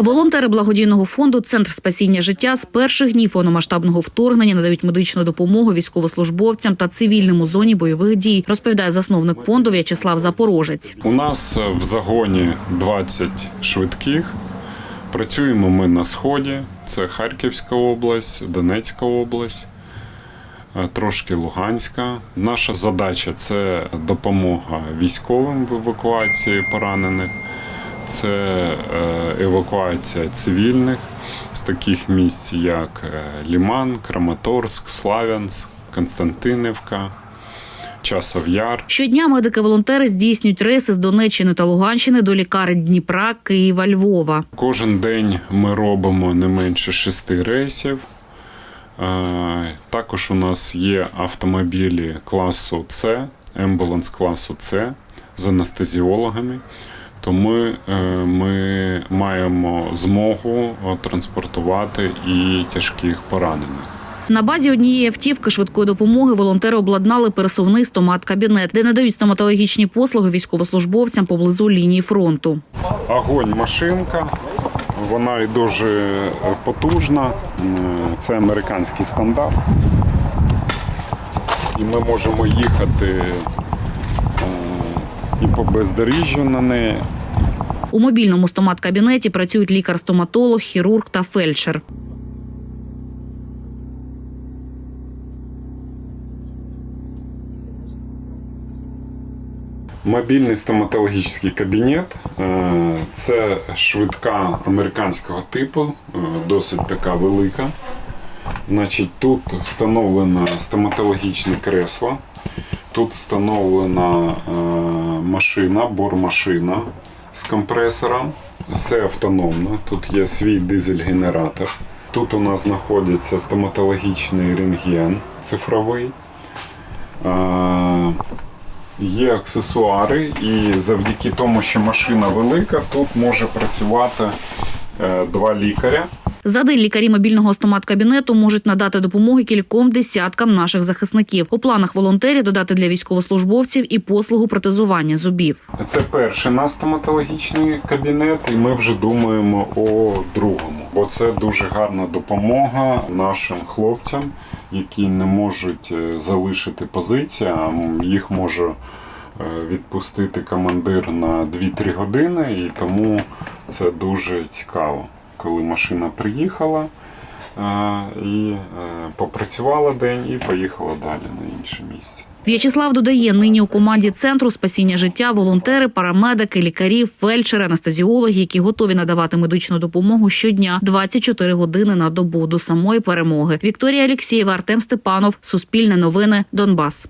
Волонтери благодійного фонду Центр спасіння життя з перших днів повномасштабного вторгнення надають медичну допомогу військовослужбовцям та цивільним у зоні бойових дій, розповідає засновник фонду В'ячеслав Запорожець. У нас в загоні 20 швидких. Працюємо ми на сході. Це Харківська область, Донецька область, е, трошки Луганська. Наша задача це допомога військовим в евакуації поранених, це е, евакуація цивільних з таких місць, як е, Ліман, Краматорськ, Славянськ, Константинівка, Часов Яр. Щодня медики-волонтери здійснюють рейси з Донеччини та Луганщини до лікарень Дніпра, Києва, Львова. Кожен день ми робимо не менше шести рейсів. Е, Також у нас є автомобілі класу С, ембуланс класу С з анестезіологами. То ми, е, ми маємо змогу е, транспортувати і тяжких поранених. На базі однієї автівки швидкої допомоги волонтери обладнали пересувний стомат-кабінет, де надають стоматологічні послуги військовослужбовцям поблизу лінії фронту. Огонь машинка. Вона і дуже е, потужна. Це американський стандарт. І ми можемо їхати і по бездоріжжю на неї. У мобільному стомат-кабінеті працюють лікар-стоматолог, хірург та фельдшер. Мобільний стоматологічний кабінет е, це швидка американського типу, е, досить така велика. Значить, тут встановлено стоматологічне кресло, тут встановлена е, машина, бормашина з компресором. Все автономно. Тут є свій дизель-генератор. Тут у нас знаходиться стоматологічний рентген цифровий. Є аксесуари, і завдяки тому, що машина велика, тут може працювати е, два лікаря. За день лікарі мобільного стомат-кабінету можуть надати допомоги кільком десяткам наших захисників. У планах волонтерів додати для військовослужбовців і послугу протезування зубів. Це перший наш стоматологічний кабінет, і ми вже думаємо о другому. Бо це дуже гарна допомога нашим хлопцям, які не можуть е, залишити позиції, а їх може е, відпустити командир на 2-3 години, і тому це дуже цікаво, коли машина приїхала. е, І е, попрацювала день і поїхала далі на інше місце. В'ячеслав додає, нині у команді центру спасіння життя волонтери, парамедики, лікарі, фельдшери, анестезіологи, які готові надавати медичну допомогу щодня 24 години на добу до самої перемоги. Вікторія Алєксєєва, Артем Степанов, Суспільне новини, Донбас.